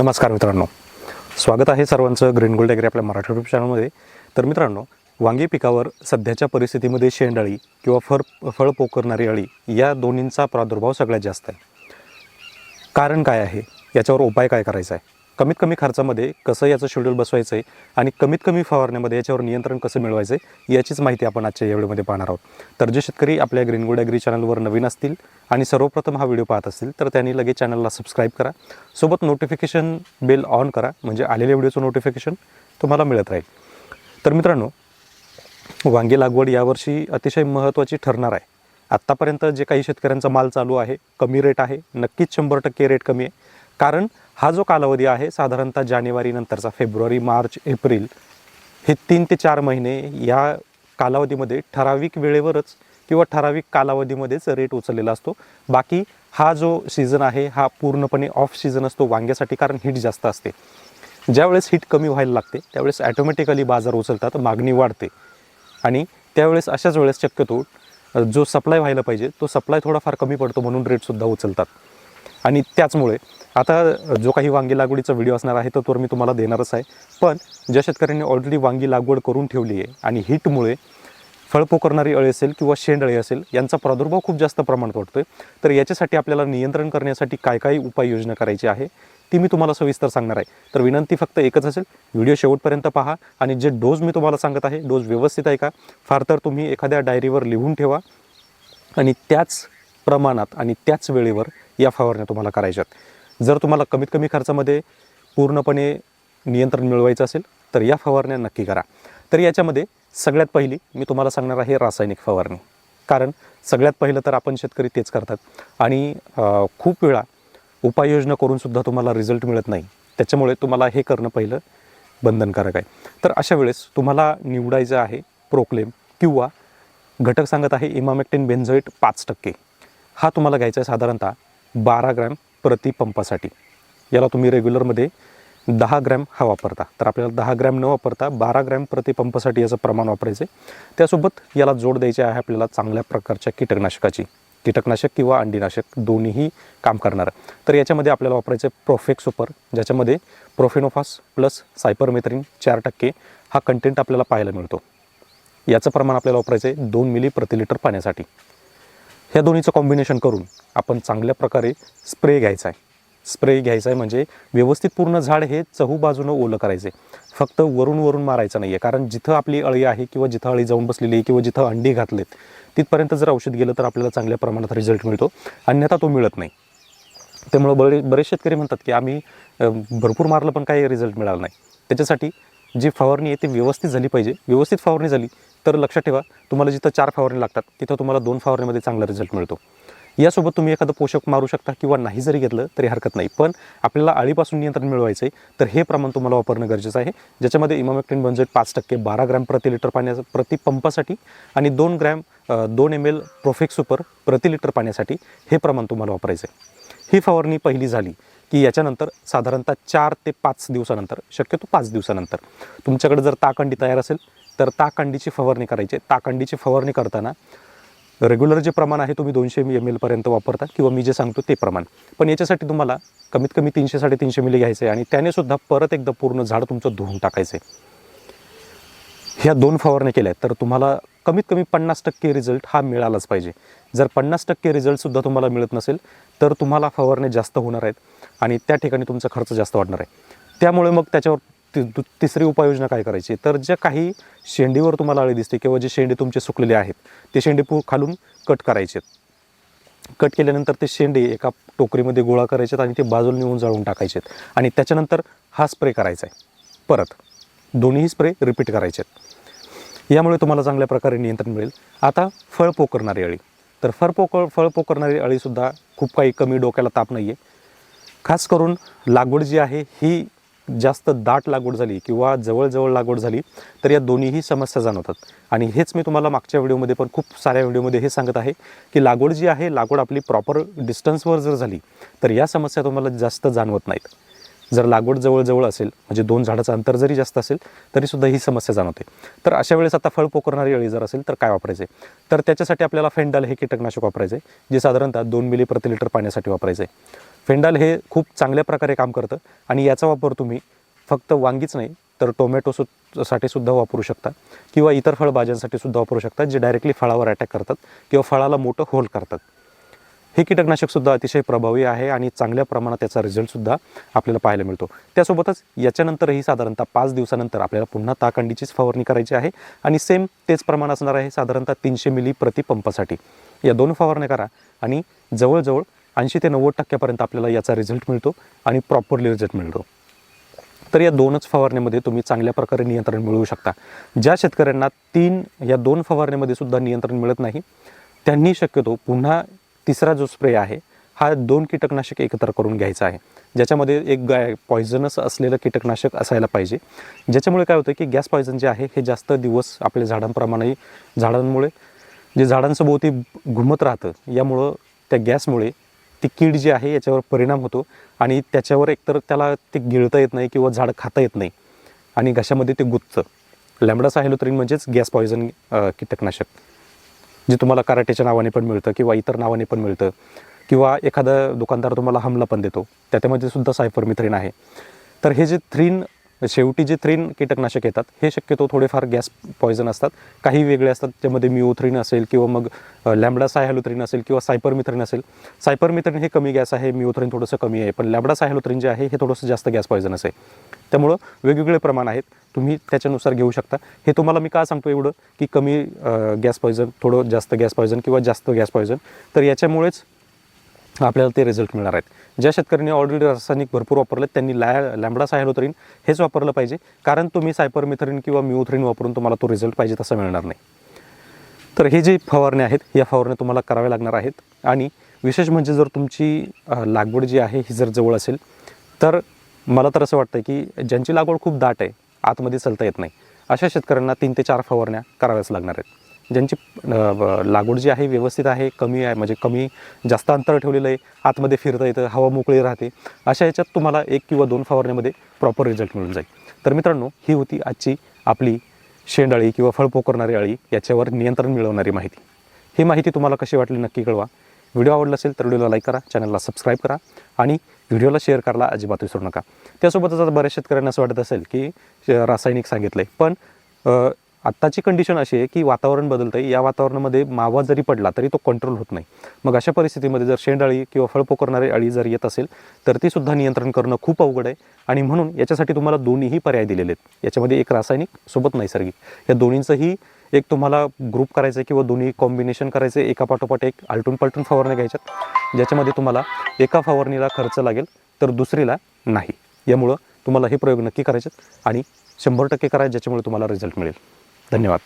नमस्कार मित्रांनो. स्वागत आहे सर्वांचं ग्रीन गोल्ड ॲग्री आपल्या मराठी युट्यूब चॅनलमध्ये. तर मित्रांनो वांगी पिकावर सध्याच्या परिस्थितीमध्ये शेंडअळी किंवा फर फळ पोकरणारी अळी या दोन्हींचा प्रादुर्भाव सगळ्यात जास्त आहे. कारण काय आहे? याच्यावर उपाय काय करायचा आहे? कमीत कमी खर्चामध्ये कसं याचं शेड्यूल बसवायचं आहे आणि कमीत कमी फवारण्यामध्ये याच्यावर नियंत्रण कसं मिळवायचं आहे याचीच माहिती आपण आजच्या या व्हिडिओमध्ये पाहणार आहोत. तर जे शेतकरी आपल्या ग्रीन गुड ॲग्री चॅनलवर नवीन असतील आणि सर्वप्रथम हा व्हिडिओ पाहत असतील तर त्यांनी लगेच चॅनलला सबस्क्राईब करा. सोबत नोटिफिकेशन बेल ऑन करा म्हणजे आलेल्या व्हिडिओचं नोटिफिकेशन तुम्हाला मिळत राहील. तर मित्रांनो वांगी लागवड यावर्षी अतिशय महत्त्वाची ठरणार आहे. आत्तापर्यंत जे काही शेतकऱ्यांचा माल चालू आहे कमी रेट आहे. नक्कीच शंभर टक्के रेट कमी आहे. कारण हा जो कालावधी आहे साधारणतः जानेवारी नंतरचा फेब्रुवारी मार्च एप्रिल हे तीन ते चार महिने या कालावधीमध्ये ठराविक वेळेवरच किंवा ठराविक कालावधीमध्येच रेट उचललेला असतो. बाकी हा जो सीझन आहे हा पूर्णपणे ऑफ सीझन असतो वांग्यासाठी कारण हीट जास्त असते. ज्यावेळेस हीट कमी व्हायला लागते त्यावेळेस ॲटोमॅटिकली बाजार उचलतात मागणी वाढते. आणि त्यावेळेस अशाच वेळेस शक्यतो जो सप्लाय व्हायला पाहिजे तो सप्लाय थोडाफार कमी पडतो म्हणून रेटसुद्धा उचलतात. आणि त्याचमुळे आता जो काही वांगी लागवडीचा व्हिडिओ असणार आहे तो तर मी तुम्हाला देणारच आहे. पण ज्या शेतकऱ्यांनी ऑलरेडी वांगी लागवड करून ठेवली आहे आणि हीटमुळे फळपो करणारी अळी असेल किंवा शेंडअळी असेल यांचा प्रादुर्भाव खूप जास्त प्रमाणात वाटतोय तर याच्यासाठी आपल्याला नियंत्रण करण्यासाठी काय काय उपाययोजना करायची आहे ती मी तुम्हाला सविस्तर सांगणार आहे. तर विनंती फक्त एकच असेल व्हिडिओ शेवटपर्यंत पहा आणि जे डोस मी तुम्हाला सांगत आहे डोस व्यवस्थित आहे का फार तर तुम्ही एखाद्या डायरीवर लिहून ठेवा. आणि त्याच प्रमाणात आणि त्याच वेळेवर या फवारण्या तुम्हाला करायच्यात जर तुम्हाला कमीत कमी खर्चामध्ये पूर्णपणे नियंत्रण मिळवायचं असेल तर या फवारण्या नक्की करा. तर याच्यामध्ये सगळ्यात पहिली मी तुम्हाला सांगणार आहे रासायनिक फवारणी. कारण सगळ्यात पहिलं तर आपण शेतकरी तेच करतात. आणि खूप वेळा उपाययोजना करूनसुद्धा तुम्हाला रिझल्ट मिळत नाही. त्याच्यामुळे तुम्हाला हे करणं पहिलं बंधनकारक आहे. तर अशा वेळेस तुम्हाला निवडायचं आहे प्रोक्लेम किंवा घटक सांगत आहे इमामेक्टिन बेन्झोईट पाच टक्के. हा तुम्हाला घ्यायचा आहे साधारणतः बारा ग्रॅम प्रति पंपासाठी. याला तुम्ही रेग्युलरमध्ये दहा ग्रॅम हा वापरता. तर आपल्याला दहा ग्रॅम न वापरता बारा ग्रॅम प्रति पंपासाठी याचं प्रमाण वापरायचं आहे त्यासोबत याला जोड द्यायची आहे आपल्याला चांगल्या प्रकारच्या कीटकनाशकाची. कीटकनाशक किंवा अंडीनाशक दोन्हीही काम करणार. तर याच्यामध्ये आपल्याला वापरायचं आहे प्रोफेक सुपर ज्याच्यामध्ये प्रोफेनोफास प्लस सायपरमेथ्रिन चार टक्के हा कंटेंट आपल्याला पाहायला मिळतो. याचं प्रमाण आपल्याला वापरायचं आहे दोन मिली प्रति लिटर पाण्यासाठी. ह्या दोन्हीचं कॉम्बिनेशन करून आपण चांगल्या प्रकारे स्प्रे घ्यायचा आहे स्प्रे घ्यायचा आहे म्हणजे व्यवस्थित पूर्ण झाड हे चहू बाजूनं ओलं करायचं आहे फक्त वरून वरून मारायचं नाही आहे कारण जिथं आपली अळी आहे किंवा जिथं अळी जाऊन बसलेली आहे किंवा जिथं अंडी घातलेत तिथपर्यंत जर औषध गेलं तर आपल्याला चांगल्या प्रमाणात रिझल्ट मिळतो. अन्यथा तो मिळत नाही. त्यामुळं बरे बरेच शेतकरी म्हणतात की आम्ही भरपूर मारलं पण काही रिझल्ट मिळाला नाही. त्याच्यासाठी जी फवारणी आहे ती व्यवस्थित झाली पाहिजे. व्यवस्थित फवारणी झाली तर लक्षात ठेवा तुम्हाला जिथं चार फवारणी लागतात तिथं तुम्हाला दोन फवारणीमध्ये चांगला रिझल्ट मिळतो. यासोबत तुम्ही एखादं पोषक मारू शकता किंवा नाही जरी घेतलं तरी हरकत नाही. पण आपल्याला अळीपासून नियंत्रण मिळवायचं आहे तर हे प्रमाण तुम्हाला वापरणं गरजेचं आहे. ज्याच्यामध्ये इमामेक्टिन बंजेट पाच टक्के बारा ग्रॅम प्रति लिटर पाण्याचं प्रति पंपासाठी आणि दोन ग्रॅम दोन एम एल प्रोफेक्स सुपर प्रति लिटर पाण्यासाठी हे प्रमाण तुम्हाला वापरायचं आहे ही फवारणी पहिली झाली की याच्यानंतर साधारणतः चार ते पाच दिवसानंतर शक्यतो पाच दिवसानंतर. तुमच्याकडे जर ताकंडी तयार असेल तर ताकंडीची फवारणी करायची ताकंडीची फवारणी करताना रेग्युलर जे प्रमाण आहे तुम्ही दोनशे एम एलपर्यंत वापरता किंवा मी जे सांगतो ते प्रमाण. पण याच्यासाठी तुम्हाला कमीत कमी तीनशे साडेतीनशे मिली घ्यायचं आहे आणि त्याने सुद्धा परत एकदा पूर्ण झाड तुमचं धुवून टाकायचं. आहे ह्या दोन फवारण्या केल्या आहेत तर तुम्हाला कमीत कमी पन्नास टक्के रिझल्ट हा मिळालाच पाहिजे. जर पन्नास टक्के रिझल्टसुद्धा तुम्हाला मिळत नसेल तर तुम्हाला फवारण्या जास्त होणार आहेत आणि त्या ठिकाणी तुमचा खर्च जास्त वाढणार आहे. त्यामुळे मग त्याच्यावर ति दु- तिसरी उपाययोजना काय करायची? तर ज्या काही शेंडीवर तुम्हाला अळी दिसते किंवा जे शेंडे तुमचे सुकलेले आहेत ते शेंडे पू खालून कट करायचे. आहेत कट केल्यानंतर ते शेंडे एका टोकरीमध्ये गोळा करायचे आहेत आणि ते बाजूला नेऊन जाळून टाकायचे. आहेत आणि त्याच्यानंतर हा स्प्रे करायचा आहे. परत दोन्ही स्प्रे रिपीट करायचे आहेत. यामुळे तुम्हाला चांगल्या प्रकारे नियंत्रण मिळेल. आता फळ पोकरणारी अळी. तर फळ पोकळ फळ पोकरणारी अळीसुद्धा खूप काही कमी डोक्याला ताप नाही आहे खास करून लागवड जी आहे ही जास्त दाट लागवड झाली किंवा जवळजवळ लागवड झाली तर या दोन्हीही समस्या जाणवतात. आणि हेच मी तुम्हाला मागच्या व्हिडिओमध्ये पण खूप साऱ्या व्हिडिओमध्ये हे सांगत आहे की लागवड जी आहे लागवड आपली प्रॉपर डिस्टन्सवर जर झाली तर या समस्या तुम्हाला जास्त जाणवत नाहीत. जर लागवड जवळजवळ असेल म्हणजे दोन झाडाचं अंतर जरी जास्त असेल तरीसुद्धा ही समस्या जाणवते. तर अशा वेळेस आता फळ पोकरणारी अळी जर असेल तर काय वापरायचे? तर त्याच्यासाठी आपल्याला फेंडाल हे कीटकनाशक वापरायचे जे साधारणतः दोन मिली प्रति लिटर पाण्यासाठी वापरायचे. फेंडाल हे खूप चांगल्या प्रकारे काम करतं आणि याचा वापर तुम्ही फक्त वांगीच नाही तर टोमॅटो सु साठी सुद्धा वापरू शकता किंवा इतर फळभाज्यांसाठी सुद्धा वापरू शकता जे डायरेक्टली फळावर अटॅक करतात किंवा फळाला मोठं होल करतात. हे कीटकनाशकसुद्धा अतिशय प्रभावी आहे आणि चांगल्या प्रमाणात त्याचा रिझल्टसुद्धा आपल्याला पाहायला मिळतो. त्यासोबतच याच्यानंतरही साधारणतः पाच दिवसानंतर आपल्याला पुन्हा ताकंडीचीच फवारणी करायची आहे आणि सेम तेच प्रमाण असणार आहे साधारणतः तीनशे मिली प्रति पंपासाठी. या दोन फवारण्या करा आणि जवळजवळ ऐंशी ते नव्वद टक्क्यापर्यंत आपल्याला याचा रिझल्ट मिळतो आणि प्रॉपरली रिझल्ट मिळतो. तर या दोनच फवारण्यामध्ये तुम्ही चांगल्या प्रकारे नियंत्रण मिळवू शकता. ज्या शेतकऱ्यांना तीन या दोन फवारण्यामध्ये सुद्धा नियंत्रण मिळत नाही त्यांनी शक्यतो पुन्हा तिसरा जो स्प्रे आहे हा दोन कीटकनाशक एकत्र करून घ्यायचा आहे. ज्याच्यामध्ये एक गाय पॉयझनस असलेलं कीटकनाशक असायला पाहिजे. ज्याच्यामुळे काय होतं की गॅस पॉयझन जे आहे हे जास्त दिवस आपल्या झाडांप्रमाणे झाडांमुळे जे झाडांसभोवती घुमत राहतं यामुळं त्या गॅसमुळे ती कीड जी आहे याच्यावर परिणाम होतो आणि त्याच्यावर एकतर त्याला ते गिळता येत नाही किंवा झाड खाता येत नाही. आणि घशामध्ये ते गुच्चं लॅमडा साहेलोत्रीन म्हणजेच गॅस पॉयझन कीटकनाशक. जे तुम्हाला कराटेच्या नावाने पण मिळतं किंवा इतर नावाने पण मिळतं. किंवा एखादा दुकानदार तुम्हाला हमला पण देतो. त्याच्यामध्ये सुद्धा सायफरमिथ्रीन आहे. तर हे जे थ्रीन शेवटी जे थ्रीन कीटकनाशक येतात हे शक्यतो थोडेफार गॅस पॉयझन असतात. काही वेगळे असतात त्यामध्ये मिओथ्रीन असेल किंवा मग लॅमडा सायहॅलोथ्रीन असेल किंवा सायपरमिथ्रिन असेल. सायपरमिथ्रीन हे कमी गॅस आहे मिओथ्रीन थोडंसं कमी आहे पण लॅमडा सायहॅलोथ्रीन जे आहे हे थोडंसं जास्त गॅस पॉयझनस आहे त्यामुळं वेगवेगळे प्रमाण आहेत तुम्ही त्याच्यानुसार घेऊ शकता. हे तुम्हाला मी का सांगतो एवढं? की कमी गॅस पॉयझन थोडं जास्त गॅस पॉयझन किंवा जास्त गॅस पॉयझन. तर याच्यामुळेच आपल्याला ते रिझल्ट मिळणार आहेत. ज्या शेतकऱ्यांनी ऑलरेडी रासायनिक भरपूर वापरले त्यांनी लॅ लॅम्बडा सायलोथरीन हेच वापरलं पाहिजे. कारण तुम्ही सायपरमिथरीन किंवा म्युथरीन वापरून तुम्हाला तो रिझल्ट पाहिजे तसा मिळणार नाही. तर हे जे फवारण्या आहेत या फवारण्या तुम्हाला कराव्या लागणार आहेत. आणि विशेष म्हणजे जर तुमची लागवड जी आहे ही जर जवळ असेल तर मला तर असं वाटतं की ज्यांची लागवड खूप दाट आहे आतमध्ये चलता येत नाही. अशा शेतकऱ्यांना तीन ते चार फवारण्या कराव्याच लागणार आहेत. ज्यांची लागवड जी आहे व्यवस्थित आहे कमी आहे म्हणजे कमी जास्त अंतर ठेवलेलं आहे आतमध्ये फिरता येतं हवा मोकळी राहते अशा याच्यात तुम्हाला एक किंवा दोन फवारण्यामध्ये प्रॉपर रिझल्ट मिळून जाईल. तर मित्रांनो ही होती आजची आपली शेंडाळी किंवा फळ पोकरणारी अळी याच्यावर नियंत्रण मिळवणारी माहिती. ही माहिती तुम्हाला कशी वाटली नक्की कळवा. व्हिडिओ आवडला असेल तर व्हिडिओला लाईक करा चॅनलला सबस्क्राईब करा आणि व्हिडिओला शेअर करायला अजिबात विसरू नका. त्यासोबतच आता बऱ्याच शेतकऱ्यांना असं वाटत असेल की श- रासायनिक सांगितलं आहे पण आत्ताची कंडिशन अशी आहे की वातावरण बदलतं आहे या वातावरणामध्ये मावा जरी पडला तरी तो कंट्रोल होत नाही. मग अशा परिस्थितीमध्ये जर शेंडाळी किंवा फळ पोकरणारी अळी जर येत असेल तर ती सुद्धा नियंत्रण करणं खूप अवघड आहे. आणि म्हणून याच्यासाठी तुम्हाला दोन्हीही पर्याय दिलेले आहेत. याच्यामध्ये एक रासायनिक सोबत नैसर्गिक. या दोन्हींचंही एक तुम्हाला ग्रुप करायचं आहे किंवा दोन्ही कॉम्बिनेशन करायचं आहे एका पाठोपाठ एक आलटून पलटून फवारण्या घ्यायच्यात. ज्याच्यामध्ये तुम्हाला एका फवारणीला खर्च लागेल तर दुसरीला नाही. यामुळं तुम्हाला हे प्रयोग नक्की करायचे आणि शंभर टक्के करायचं ज्याच्यामुळे तुम्हाला रिझल्ट मिळेल. धन्यवाद.